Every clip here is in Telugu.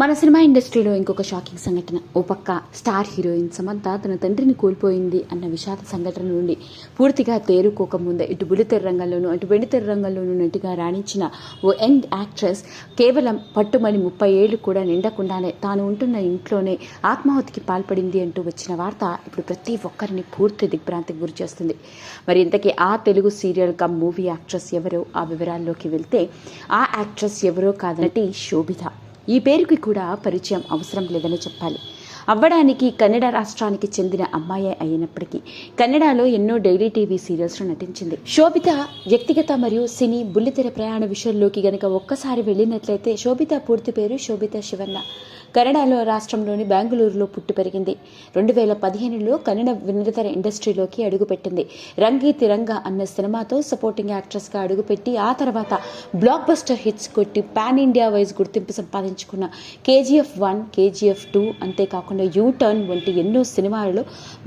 మన సినిమా ఇండస్ట్రీలో ఇంకొక షాకింగ్ సంఘటన. ఓ పక్క స్టార్ హీరోయిన్ సమంత తన తండ్రిని కోల్పోయింది అన్న విషాద సంఘటన నుండి పూర్తిగా తేరుకోకముందే ఇటు బుల్లితెర రంగంలోనూ అటు వెండితెర రంగంలోనూ నటిగా రాణించిన ఓ యంగ్ యాక్ట్రెస్ కేవలం పట్టుమని ముప్పై ఏళ్ళు కూడా నిండకుండానే తాను ఉంటున్న ఇంట్లోనే ఆత్మాహుతికి పాల్పడింది అంటూ వచ్చిన వార్త ఇప్పుడు ప్రతి ఒక్కరిని పూర్తి దిగ్భ్రాంతికి గురి చేస్తుంది. మరి ఇంతకీ ఆ Telugu serial cum movie actress ఎవరో ఆ వివరాల్లోకి వెళ్తే ఆ యాక్ట్రెస్ ఎవరో కాదనటి శోభిత. ఈ పేరుకి కూడా పరిచయం అవసరం లేదని చెప్పాలి. అవ్వడానికి కన్నడ రాష్ట్రానికి చెందిన అమ్మాయి అయినప్పటికీ కన్నడలో ఎన్నో డైలీ టీవీ సీరియల్స్లో నటించింది. శోభిత వ్యక్తిగత మరియు సినీ బుల్లితెర ప్రయాణ విషయంలోకి గనక ఒక్కసారి వెళ్ళినట్లయితే శోభిత పూర్తి పేరు శోభిత శివన్న. కన్నడలో రాష్ట్రంలోని బెంగళూరులో పుట్టి పెరిగింది. రెండు వేల పదిహేనులో కన్నడ వినోదతర ఇండస్ట్రీలోకి అడుగుపెట్టింది. రంగి తిరంగ అన్న సినిమాతో సపోర్టింగ్ యాక్ట్రెస్గా అడుగుపెట్టి ఆ తర్వాత బ్లాక్ బస్టర్ హిట్స్ కొట్టి పాన్ ఇండియా వైజ్ గుర్తింపు సంపాదించుకున్న కేజీఎఫ్ వన్ కేజీఎఫ్ టూ అంతేకాకుండా యూ టర్న్ వంటి ఎన్నో సినిమాలలో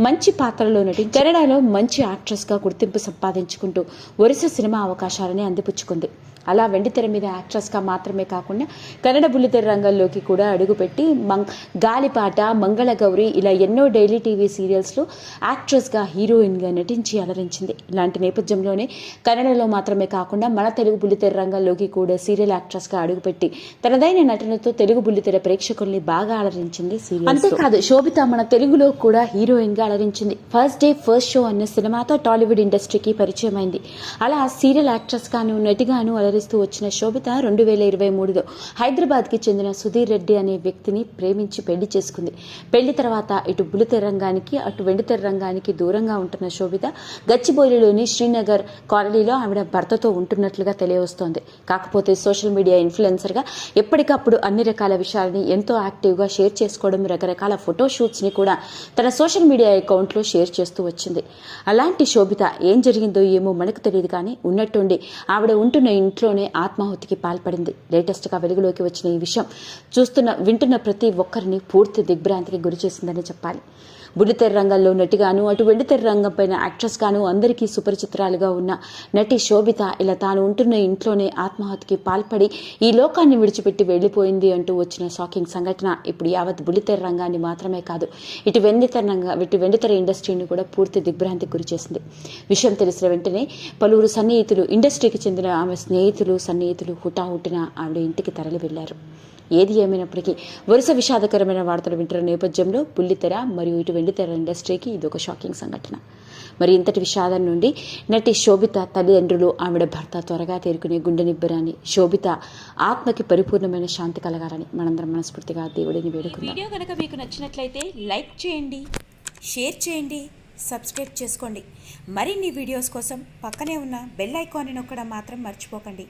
మంచి పాత్రలో నటించి కెనడాలో మంచి యాక్ట్రెస్గా గుర్తింపు సంపాదించుకుంటూ వరుస సినిమా అవకాశాలని అందిపుచ్చుకుంది. అలా వెండితెర మీద యాక్ట్రెస్గా మాత్రమే కాకుండా కన్నడ బుల్లితెర రంగంలోకి కూడా అడుగుపెట్టి మంగ్ గాలిపాట మంగళగౌరి ఇలా ఎన్నో డైలీ టీవీ సీరియల్స్లో యాక్ట్రెస్గా హీరోయిన్గా నటించి అలరించింది. ఇలాంటి నేపథ్యంలోనే కన్నడలో మాత్రమే కాకుండా మన తెలుగు బుల్లితెర రంగంలోకి కూడా సీరియల్ యాక్ట్రెస్గా అడుగుపెట్టి తనదైన నటనతో తెలుగు బుల్లితెర ప్రేక్షకుల్ని బాగా అలరించింది సీరియల్ అంతేకాదు శోభిత మన తెలుగులో కూడా హీరోయిన్గా అలరించింది. ఫస్ట్ డే ఫస్ట్ షో అన్న సినిమాతో టాలీవుడ్ ఇండస్ట్రీకి పరిచయమైంది. అలా సీరియల్ యాక్ట్రెస్గాను గాను అలరి అలరిస్తూ వచ్చిన శోభిత రెండు వేల ఇరవై మూడులో హైదరాబాద్కి చెందిన సుధీర్ రెడ్డి అనే వ్యక్తిని ప్రేమించి పెళ్ళి చేసుకుంది. పెళ్ళి తర్వాత ఇటు బులితెర రంగానికి అటు వెండితెర రంగానికి దూరంగా ఉంటున్న శోభిత గచ్చిబౌలిలోని శ్రీనగర్ కాలనీలో ఆవిడ భర్తతో ఉంటున్నట్లుగా తెలియవస్తోంది. కాకపోతే సోషల్ మీడియా ఇన్ఫ్లుయెన్సర్గా ఎప్పటికప్పుడు అన్ని రకాల విషయాలని ఎంతో యాక్టివ్గా షేర్ చేసుకోవడం రకరకాల ఫోటో షూట్స్ని కూడా తన సోషల్ మీడియా అకౌంట్లో షేర్ చేస్తూ వచ్చింది. అలాంటి శోభిత ఏం జరిగిందో ఏమో మనకు తెలియదు కానీ ఉన్నట్టుండి ఆవిడ ఉంటున్న ఇంట్లోనే ఆత్మాహుతికి పాల్పడింది. లేటెస్ట్గా వెలుగులోకి వచ్చిన ఈ విషయం చూస్తున్న వింటున్న ప్రతి ఒక్కరిని పూర్తి దిగ్భ్రాంతికి గురి చేసిందని చెప్పాలి. బుల్లితెర రంగంలో నటిగాను అటు వెండితెర రంగం పైన యాక్ట్రెస్ గాను అందరికీ సుపరిచిత్రాలుగా ఉన్న నటి శోభిత ఇలా తాను ఉంటున్న ఇంట్లోనే ఆత్మహత్యకి పాల్పడి ఈ లోకాన్ని విడిచిపెట్టి వెళ్ళిపోయింది అంటూ వచ్చిన షాకింగ్ సంఘటన ఇప్పుడు యావత్ బుల్లితెర రంగాన్ని మాత్రమే కాదు ఇటు వెండితెర రంగ ఇటు వెండితెర ఇండస్ట్రీని కూడా పూర్తి దిగ్భ్రాంతి గురిచేసింది. విషయం తెలిసిన వెంటనే పలువురు సన్నిహితులు ఇండస్ట్రీకి చెందిన ఆమె స్నేహితులు సన్నిహితులు హుటాహుటిన ఆవిడ ఇంటికి తరలి వెళ్ళారు ఏది ఏమైనప్పటికీ వరుస విషాదకరమైన వార్తలు వింటున్న నేపథ్యంలో బుల్లితెర మరియు ఇటు వెండితెర ఇండస్ట్రీకి ఇది ఒక షాకింగ్ సంఘటన. మరి ఇంతటి విషాదం నుండి నటి శోభిత తల్లిదండ్రులు ఆవిడ భర్త త్వరగా తేరుకునే గుండె నిబ్బరాన్ని శోభిత ఆత్మకి పరిపూర్ణమైన శాంతి కలగాలని మనందరం మనస్ఫూర్తిగా దేవుడిని వేడుకుందాం. వీడియో కనుక మీకు నచ్చినట్లయితే లైక్ చేయండి షేర్ చేయండి సబ్స్క్రైబ్ చేసుకోండి. మరిన్ని వీడియోస్ కోసం పక్కనే ఉన్న బెల్ ఐకాన్ని నొక్కడం మాత్రం మర్చిపోకండి.